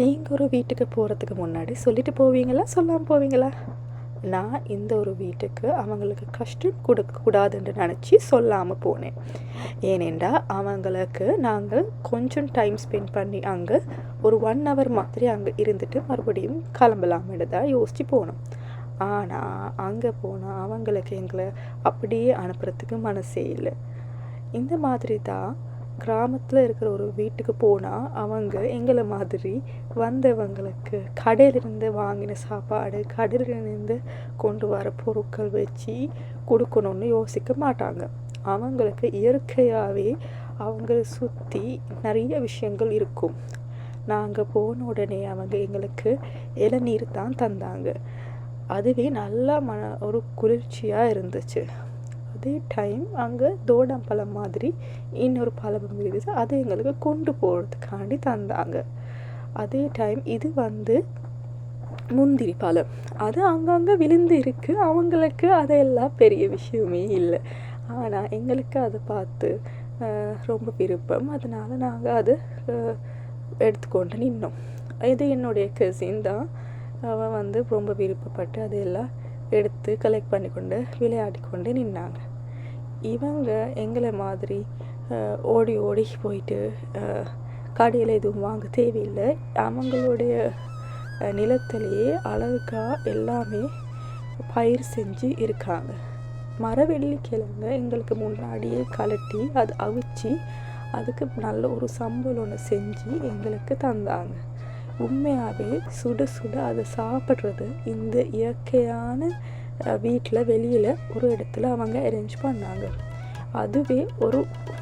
நீங்கள் ஒரு வீட்டுக்கு போகிறதுக்கு முன்னாடி சொல்லிட்டு போவீங்களா? சொல்லாமல் போவீங்களா? நான் இந்த ஒரு வீட்டுக்கு அவங்களுக்கு கஷ்டம் கொடுக்கக்கூடாதுன்னு நினச்சி சொல்லாமல் போனேன். ஏனெண்டா அவங்களுக்கு நாங்கள் கொஞ்சம் டைம் ஸ்பெண்ட் பண்ணி அங்கே ஒரு ஒன் ஹவர் மாதிரி அங்கே இருந்துட்டு மறுபடியும் கிளம்பலாம்னு தான் யோசித்து போனோம். ஆனால் அங்கே போனால் அவங்களுக்கு எங்களை அப்படியே அனுப்புறதுக்கு மனசே இல்லை. இந்த மாதிரி தான் கிராமத்தில் இருக்கிற ஒரு வீட்டுக்கு போனால் அவங்க எங்களை மாதிரி வந்தவங்களுக்கு கடையிலிருந்து வாங்கின சாப்பாடு கடையிலிருந்து கொண்டு வர பொருட்கள் வச்சு கொடுக்கணுன்னு யோசிக்க மாட்டாங்க. அவங்களுக்கு இயற்கையாகவே அவங்கள சுற்றி நிறைய விஷயங்கள் இருக்கும். நாங்கள் போன உடனே அவங்க எங்களுக்கு இளநீர் தான் தந்தாங்க. அதுவே நல்லா மன ஒரு குளிர்ச்சியாக இருந்துச்சு. அதே டைம் அங்கே தோடம் பழம் மாதிரி இன்னொரு பழமும் இருக்குது. அதை எங்களுக்கு கொண்டு போகிறதுக்காண்டி தந்தாங்க. அதே டைம் இது வந்து முந்திரி பழம். அது அங்கங்கே விழுந்து இருக்குது அவங்களுக்கு அதெல்லாம் பெரிய விஷயமே இல்லை. ஆனால் எங்களுக்கு அதை பார்த்து ரொம்ப விருப்பம். அதனால் நாங்கள் அது எடுத்துக்கொண்டு நின்னோம். இது என்னுடைய கசின் தான். அவன் வந்து ரொம்ப விருப்பப்பட்டு அதையெல்லாம் எடுத்து கலெக்ட் பண்ணி கொண்டு விளையாடி கொண்டு நின்னாங்க. இவங்க எங்களை மாதிரி ஓடி ஓடி போயிட்டு கடையில் எதுவும் வாங்க தேவையில்லை. அவங்களுடைய நிலத்திலேயே அழகாக எல்லாமே பயிர் செஞ்சு இருக்காங்க. மரவெள்ளிக்கிழங்க கிழங்க எங்களுக்கு முன்னாடியே கலட்டி அது அவிச்சு அதுக்கு நல்ல ஒரு சம்பல் ஒன்று செஞ்சு எங்களுக்கு தந்தாங்க. உண்மையாகவே சுட சுட அதை சாப்பிட்றது இந்த இயற்கையான வீட்டில் வெளியில் ஒரு இடத்துல அவங்க அரேஞ்ச் பண்ணாங்க. அதுவே ஒரு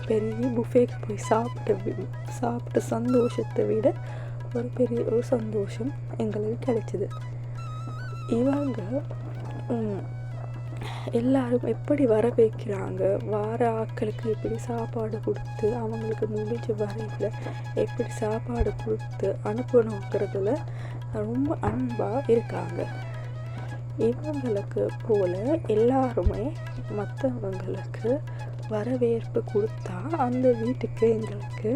பெரிய புஃபேக்கு போய் சாப்பிட்டு சாப்பிட்ட சந்தோஷத்தை விட ஒரு பெரிய ஒரு சந்தோஷம் எங்களுக்கு கிடைச்சிது. இவங்க எல்லாரும் எப்படி வர வைக்கிறாங்க வார ஆட்களுக்கு எப்படி சாப்பாடு கொடுத்து அவங்களுக்கு முடிஞ்ச வரையில் எப்படி சாப்பாடு கொடுத்து அனுப்பணுங்கிறதுல ரொம்ப அன்பாக இருக்காங்க. இவங்களுக்கு போல் எல்லாருமே மற்றவங்களுக்கு வரவேற்பு கொடுத்தா அந்த வீட்டுக்கு எங்களுக்கு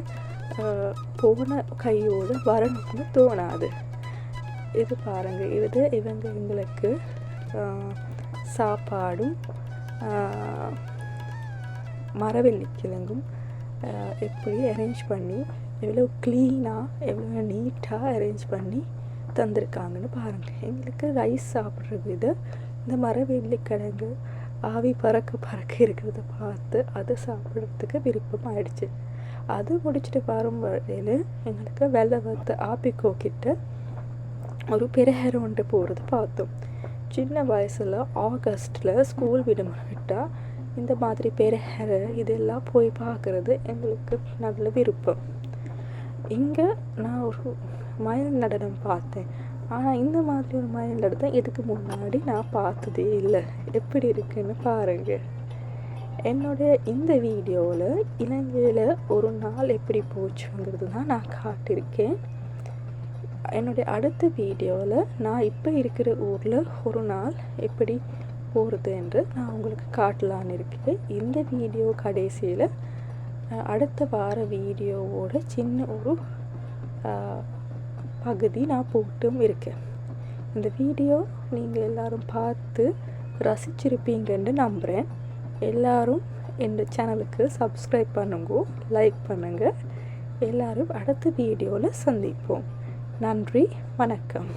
போன கையோடு வரணும்னு தோணாது. இது பாருங்கள் இது இவங்க எங்களுக்கு சாப்பாடும் மரவெள்ளி கிழங்கும் எப்படி அரேஞ்ச் பண்ணி எவ்வளோ க்ளீனாக எவ்வளோ நீட்டாக அரேஞ்ச் பண்ணி தந்திருக்காங்கன்னு பாருங்கள் எங்களுக்கு ரைஸ் சாப்பிட்றது இது. இந்த மரவெள்ளிக்கிழங்கு கிழங்கு ஆவி பறக்க பறக்க இருக்கிறத பார்த்து அதை சாப்பிட்றதுக்கு விருப்பம் ஆயிடுச்சு அது முடிச்சுட்டு வரும் வரையில் எங்களுக்கு வெள்ளை வத்த ஆப்பிக்கோ கிட்ட ஒரு பெருஹெரோன்ட்டு போகிறது பார்த்தோம். சின்ன வயசில் ஆகஸ்ட்டில் ஸ்கூல் விடுமுறை விட்டால் இந்த மாதிரி பெருஹெரை இதெல்லாம் போய் பார்க்குறது எங்களுக்கு நல்ல விருப்பம். இங்கே நான் ஒரு மயில் நடனம் பார்த்தேன். ஆனால் இந்த மாதிரி ஒரு மயில் நடனம் இதுக்கு முன்னாடி நான் பார்த்ததே இல்லை. எப்படி இருக்குன்னு பாருங்கள் என்னுடைய இந்த வீடியோவில் இலங்கையில் ஒரு நாள் எப்படி போச்சுங்கிறது தான் நான் காட்டியிருக்கேன். என்னுடைய அடுத்த வீடியோவில் நான் இப்போ இருக்கிற ஊரில் ஒரு நாள் எப்படி போகிறது என்று நான் உங்களுக்கு காட்டலான்னு இருக்கேன். இந்த வீடியோ கடைசியில் அடுத்த வார வீடியோவோட சின்ன ஒரு பகுதி நான் போட்டும் இருக்கேன். இந்த வீடியோ நீங்கள் எல்லோரும் பார்த்து ரசிச்சிருப்பீங்கன்னு நம்புகிறேன் எல்லோரும் இந்த சேனலுக்கு சப்ஸ்கிரைப் பண்ணுங்க லைக் பண்ணுங்கள் எல்லோரும் அடுத்த வீடியோவில் சந்திப்போம். நன்றி வணக்கம்.